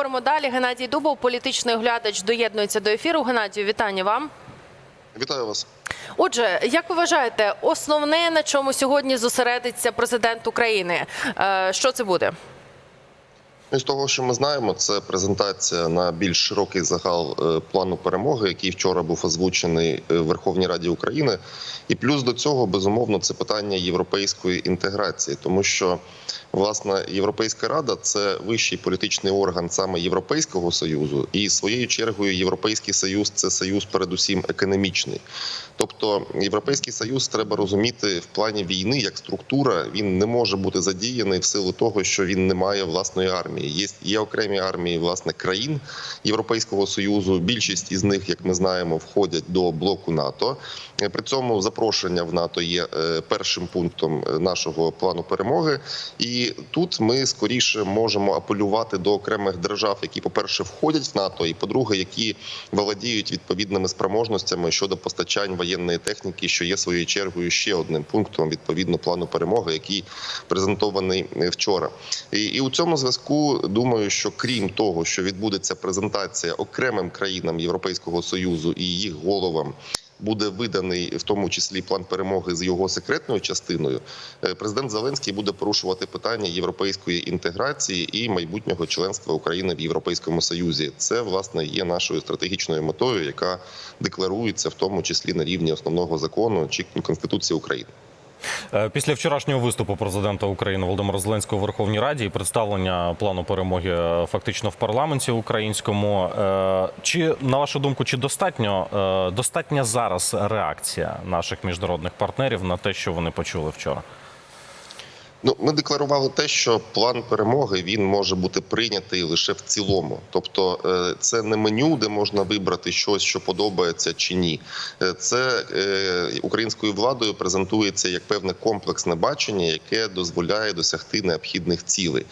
Говоримо далі. Геннадій Дубов, політичний оглядач, доєднується до ефіру. Геннадію, вітання вам. Вітаю вас. Отже, як ви вважаєте, основне на чому сьогодні зосередиться президент України? Е, Що це буде? З того, що ми знаємо, це презентація на більш широкий загал е, плану перемоги, який вчора був озвучений е, в Верховній Раді України. І плюс до цього, безумовно, це питання європейської інтеграції, тому що власне Європейська рада це вищий політичний орган саме Європейського союзу, і своєю чергою Європейський союз це союз, передусім економічний. Тобто, європейський союз треба розуміти в плані війни як структура. Він не може бути задіяний в силу того, що він не має власної армії. Є, є окремі армії власне країн Європейського союзу. Більшість із них, як ми знаємо, входять до блоку НАТО. При цьому запрошення в НАТО є е, першим пунктом е, нашого плану перемоги. І тут ми скоріше можемо апелювати до окремих держав, які, по-перше, входять в НАТО, і по-друге, які володіють відповідними спроможностями щодо постачань воєнної техніки, що є своєю чергою ще одним пунктом відповідно плану перемоги, який презентований е, вчора. І, і у цьому зв'язку думаю, що крім того, що відбудеться презентація окремим країнам Європейського союзу і їх головам. Буде виданий в тому числі план перемоги з його секретною частиною. е, Президент Зеленський буде порушувати питання європейської інтеграції і майбутнього членства України в Європейському Союзі. Це власне є нашою стратегічною метою, яка декларується в тому числі на рівні основного закону чи Конституції України. Е, Після вчорашнього виступу президента України Володимира Зеленського в Верховній Раді і представлення плану перемоги е, фактично в парламенті українському. е, Чи на вашу думку, чи достатньо достатня зараз реакція наших міжнародних партнерів на те, що вони почули вчора? Ну, ми декларували те, що план перемоги він може бути прийнятий лише в цілому. Тобто, е, це не меню, де можна вибрати щось, що подобається чи ні. Е, Це е, українською владою презентується як певне комплексне бачення, яке дозволяє досягти необхідних цілей.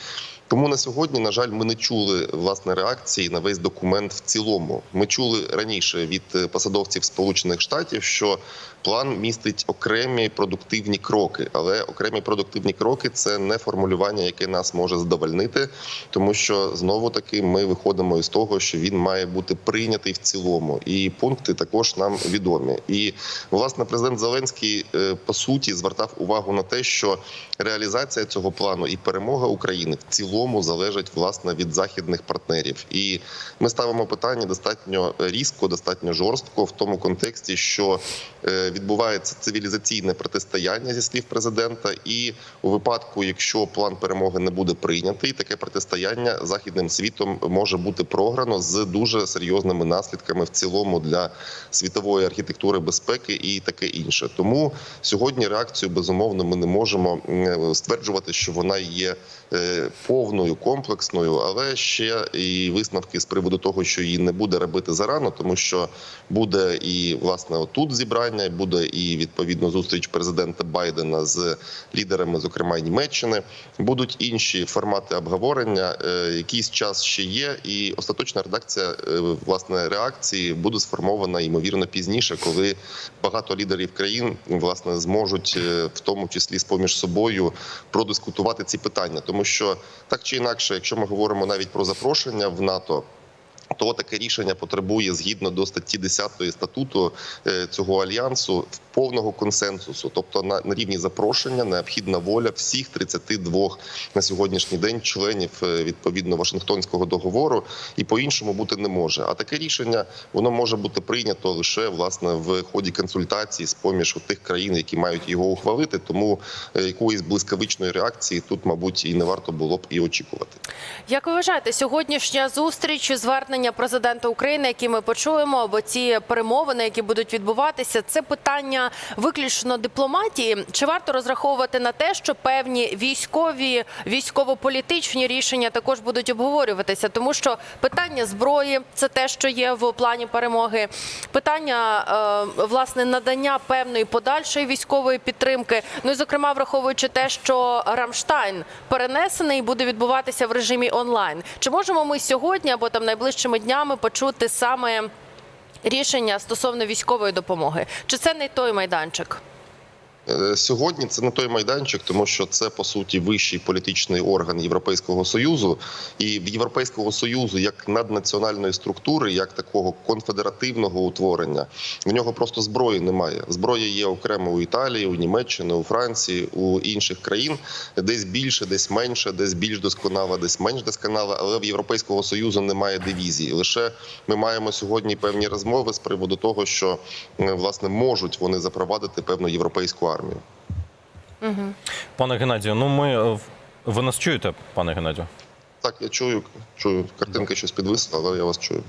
Тому на сьогодні, на жаль, ми не чули власне реакції на весь документ в цілому. Ми чули раніше від е, посадовців Сполучених Штатів, що план містить окремі продуктивні кроки, але окремі продуктивні кроки це не формулювання, яке нас може задовольнити, тому що знову таки ми виходимо із того, що він має бути прийнятий в цілому, і пункти також нам відомі. І власне президент Зеленський е, по суті звертав увагу на те, що реалізація цього плану і перемога України в цілому залежить власне від західних партнерів. І ми ставимо питання достатньо різко, достатньо жорстко в тому контексті, що е, відбувається цивілізаційне протистояння зі слів президента. І у випадку, якщо план перемоги не буде прийнятий, таке протистояння західним світом може бути програно з дуже серйозними наслідками в цілому для світової архітектури безпеки і таке інше. Тому сьогодні реакцію безумовно ми не можемо стверджувати, що вона є е, повною комплексною, але ще і висновки з приводу того, що її не буде робити зарано, тому що буде і власне отут зібрання, буде і відповідно зустріч президента Байдена з лідерами, зокрема Німеччини. Будуть інші формати обговорення. Е, Якийсь час ще є, і остаточна редакція е, власне реакції буде сформована ймовірно пізніше, коли багато лідерів країн власне зможуть е, в тому числі з поміж собою продискутувати ці питання, тому що так чи інакше, якщо ми говоримо навіть про запрошення в НАТО. То таке рішення потребує згідно до статті 10 статуту е, цього альянсу повного консенсусу, тобто на, рівні запрошення необхідна воля всіх 32 на сьогоднішній день членів е, відповідно Вашингтонського договору, і по іншому бути не може. А таке рішення воно може бути прийнято лише власне в ході консультацій з поміж тих країн, які мають його ухвалити. Тому е, якоїсь блискавичної реакції тут, мабуть, і не варто було б і очікувати. Як ви вважаєте, сьогоднішня зустріч, звернення президента України, які ми почуємо, або ці перемовини, які будуть відбуватися, це питання виключно дипломатії? Чи варто розраховувати на те, що певні військові, військово-політичні рішення також будуть обговорюватися? Тому що питання зброї це те, що є в плані перемоги, питання е, власне надання певної подальшої військової підтримки. Ну і зокрема, враховуючи те, що Рамштайн перенесений і буде відбуватися в режимі онлайн. Чи можемо ми сьогодні або там найближчими днями почути саме рішення стосовно військової допомоги? Чи це не той майданчик? Е, Сьогодні це не той майданчик, тому що це по суті вищий політичний орган Європейського союзу, і в Європейського союзу як наднаціональної структури, як такого конфедеративного утворення, в нього просто зброї немає. Зброя є окремо у Італії, у Німеччині, у Франції, у інших країн, десь більше, десь менше, десь більш досконала, десь менш досконала. Але в Європейського союзу немає дивізії. Лише ми маємо сьогодні певні розмови з приводу того, що е, власне можуть вони запровадити певну європейську армію. Пане Геннадію, ну ми е, ви нас чуєте, пане Геннадію? Так, я чую, чую. Картинка щось підвисла, але я вас чую.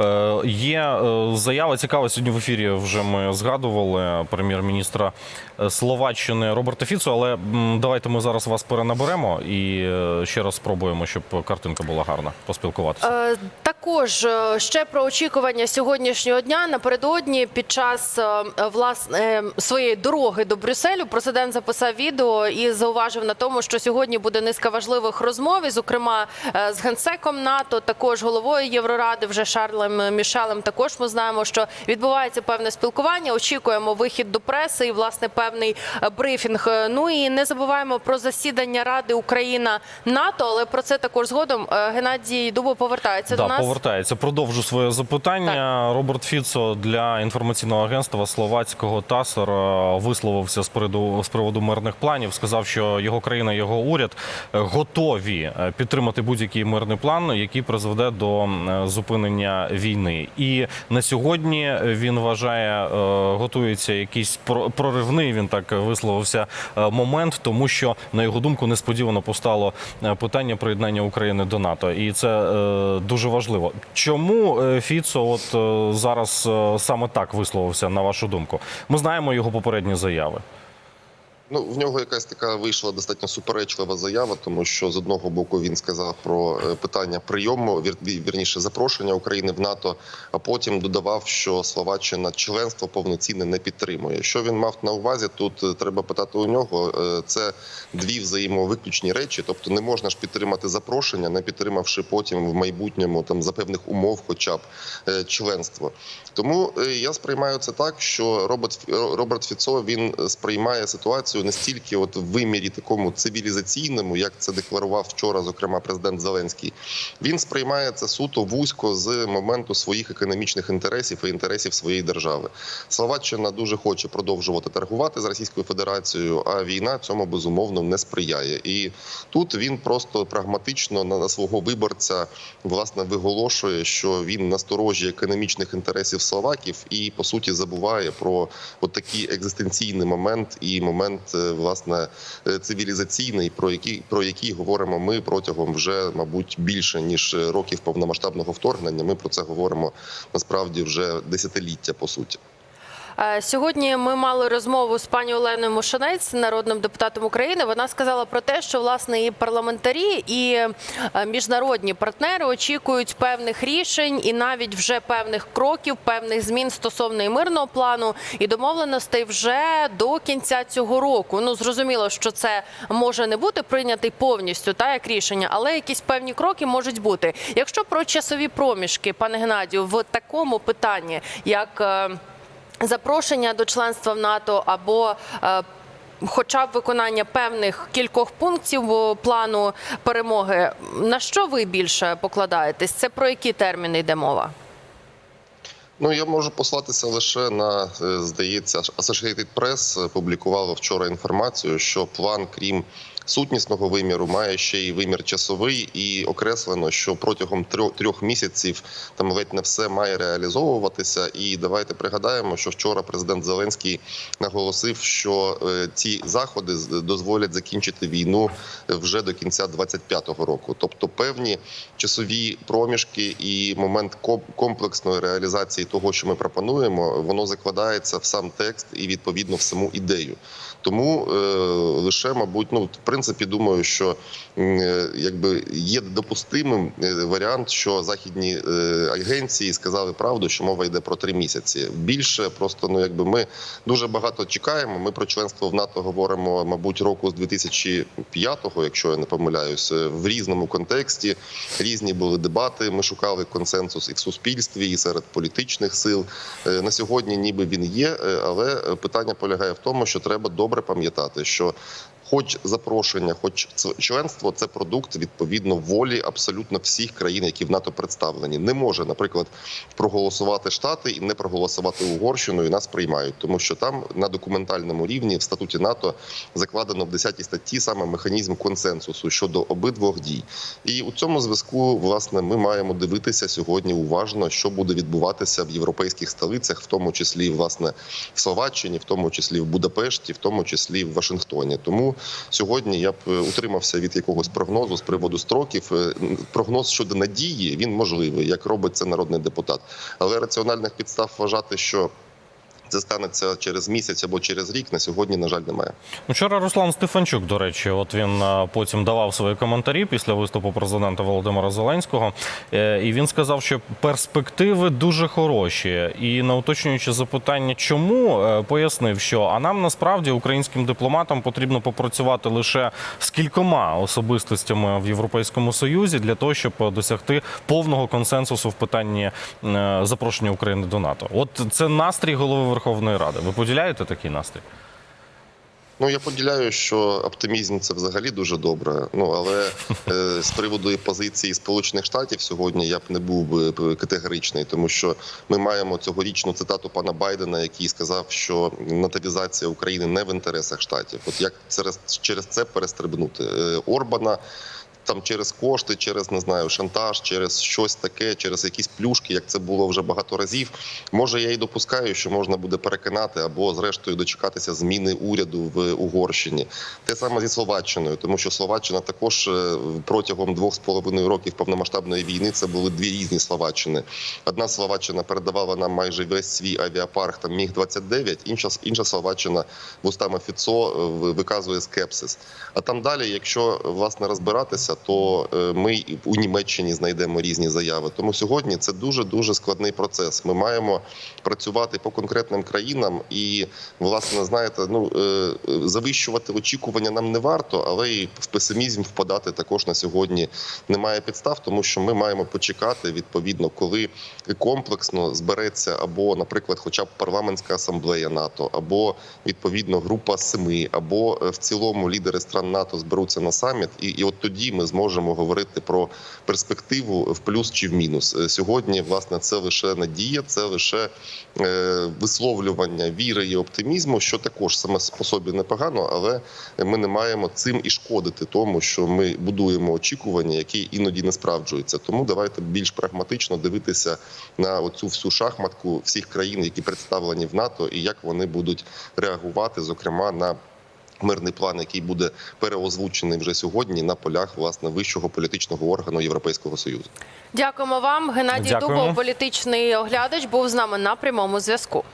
Е, Є е, заява цікава сьогодні в ефірі. Вже ми згадували прем'єр-міністра е, Словаччини Роберта Фіцу. Але м, давайте ми зараз вас перенаберемо і ще раз спробуємо, щоб картинка була гарна. Поспілкуватися. Е, Також е, ще про очікування сьогоднішнього дня напередодні під час е, власне своєї дороги до Брюсселю президент записав відео і зауважив на тому, що сьогодні буде низка важливих розмов, і, зокрема е, з генсеком НАТО, також головою Євроради, вже Шарлем Мішелем. Також ми знаємо, що відбувається певне спілкування. Очікуємо вихід до преси і власне певний брифінг. Ну і не забуваємо про засідання Ради Україна НАТО, але про це також згодом Геннадій Дубо повертається Да, до нас. Повертається. Продовжу своє запитання. Роберт Фіцо для інформаційного агентства словацького ТАСР е, висловився з приводу з приводу мирних планів. Сказав, що його країна, його уряд е, готові е, підтримати будь-який мирний план, який призведе до зупинення війни. І на сьогодні він вважає, готується якийсь про- проривний. Він так висловився момент, тому що на його думку несподівано постало питання приєднання України до НАТО, і це дуже важливо. Чому е, Фіцо от е, зараз е, саме так висловився на вашу думку? Ми знаємо його попередні заяви. Ну, в нього якась така вийшла достатньо суперечлива заява, тому що з одного боку він сказав про е, питання прийому, вір, вірніше запрошення України в НАТО, а потім додавав, що Словаччина членство повноцінне не підтримує. Що він мав на увазі? Тут е, треба питати у нього. Е, Це дві взаємовиключні речі, тобто не можна ж підтримати запрошення, не підтримавши потім в майбутньому там за певних умов, хоча б членство. Тому я сприймаю це так, що Роберт Роберт Фіцо він сприймає ситуацію не стільки от в вимірі такому цивілізаційному, як це декларував вчора, зокрема президент Зеленський. Він сприймає це суто вузько з моменту своїх економічних інтересів і інтересів своєї держави. Словаччина дуже хоче продовжувати торгувати з Російською Федерацією, а війна цьому безумовно не сприяє. І тут він просто прагматично на свого виборця власне виголошує, що він насторожі економічних інтересів словаків і по суті забуває про от такий екзистенційний момент і момент власне е, цивілізаційний, про який про який говоримо ми протягом вже, мабуть, більше ніж років повномасштабного вторгнення. Ми про це говоримо насправді вже десятиліття по суті. Е, Сьогодні ми мали розмову з пані Оленою Мошенець, народним депутатом України. Вона сказала про те, що власне і парламентарі, і е, міжнародні партнери очікують певних рішень і навіть вже певних кроків, певних змін стосовно і мирного плану і домовленостей вже до кінця цього року. Ну зрозуміло, що це може не бути прийнятий повністю, та як рішення, але якісь певні кроки можуть бути. Якщо про часові проміжки, пане Геннадію, в такому питанні, як е, запрошення до членства в НАТО або е, Хоча б виконання певних кількох пунктів плану перемоги, на що ви більше покладаєтесь? Це про які терміни йде мова? Ну я можу послатися лише на е, здається, Associated Press публікувала вчора інформацію, що план, крім сутнісного виміру, має ще й вимір часовий, і окреслено, що протягом трьох трьох місяців там ледь не все має реалізовуватися. І давайте пригадаємо, що вчора президент Зеленський наголосив, що е, ці заходи дозволять закінчити війну вже до кінця 25-го року, тобто певні часові проміжки і момент ком- комплексної реалізації того, що ми пропонуємо, воно закладається в сам текст і відповідно в саму ідею. Тому е, лише, мабуть, ну в принципі. Принципі думаю, що е, якби є допустимим е, варіант, що західні е, агенції сказали правду, що мова йде про три місяці. Більше просто ну якби ми дуже багато чекаємо. Ми про членство в НАТО говоримо, мабуть, року з 2005-го, якщо я не помиляюсь, в різному контексті. Різні були дебати. Ми шукали консенсус і в суспільстві, і серед політичних сил. На сьогодні, ніби він є, але питання полягає в тому, що треба добре пам'ятати, що. Хоч запрошення, хоч членство, це продукт відповідно волі абсолютно всіх країн, які в НАТО представлені. Не може, наприклад, проголосувати Штати і не проголосувати Угорщину, і нас приймають, тому що там на документальному рівні в статуті НАТО закладено в 10 статті саме механізм консенсусу щодо обидвох дій. І у цьому зв'язку, власне, ми маємо дивитися сьогодні уважно, що буде відбуватися в європейських столицях, в тому числі власне в Словаччині, в тому числі в Будапешті, в тому числі в Вашингтоні. Тому сьогодні я б е, утримався від якогось прогнозу з приводу строків. Е, Прогноз щодо надії він можливий, як робить це народний депутат. Але раціональних підстав вважати, що це станеться через місяць або через рік, на сьогодні, на жаль, немає. Ну, Вчора Руслан Стефанчук, до речі, от він е, потім давав свої коментарі після виступу президента Володимира Зеленського. Е, І він сказав, що перспективи дуже хороші. І на уточнюючи запитання, чому е, пояснив, що а нам насправді українським дипломатам потрібно попрацювати лише з кількома особистостями в Європейському Союзі для того, щоб досягти повного консенсусу в питанні запрошення України до НАТО. От це настрій голови Верховної Ради. Ви поділяєте такий настрій? Ну я поділяю, що оптимізм це взагалі дуже добре. Ну але е, з приводу позиції Сполучених Штатів сьогодні я б не був би категоричний, тому що ми маємо цьогорічну цитату пана Байдена, який сказав, що натовізація України не в інтересах штатів. От як через, через це перестрибнути Е, Орбана. Там через кошти, через не знаю, шантаж, через щось таке, через якісь плюшки, як це було вже багато разів. Може, я і допускаю, що можна буде переконати або зрештою дочекатися зміни уряду в Угорщині. Те саме зі Словаччиною, тому що Словаччина також е, протягом двох з половиною років повномасштабної війни це були дві різні Словаччини. Одна Словаччина передавала нам майже весь свій авіапарк, там міг 29 інша інша Словаччина вустами Фіцо е, виказує скепсис. А там далі, якщо власне розбиратися, то е, ми у Німеччині знайдемо різні заяви. Тому сьогодні це дуже дуже складний процес. Ми маємо працювати по конкретним країнам, і власне знаєте, ну е, завищувати очікування нам не варто, але і в песимізм впадати також на сьогодні немає підстав, тому що ми маємо почекати відповідно, коли комплексно збереться або, наприклад, хоча б парламентська асамблея НАТО, або відповідно група семи, або е, в цілому лідери стран НАТО зберуться на саміт, і, і от тоді ми зможемо говорити про перспективу в плюс чи в мінус. Е, Сьогодні, власне, це лише надія, це лише е, висловлювання віри і оптимізму, що також саме по собі непогано, але ми не маємо цим і шкодити тому, що ми будуємо очікування, які іноді не справджуються. Тому давайте більш прагматично дивитися на оцю всю шахматку всіх країн, які представлені в НАТО, і як вони будуть реагувати, зокрема на. Мирний план, який буде переозвучений вже сьогодні на полях власне вищого політичного органу Європейського союзу. Дякуємо вам. Геннадій Дякуємо. Дубов, політичний оглядач, був з нами на прямому зв'язку.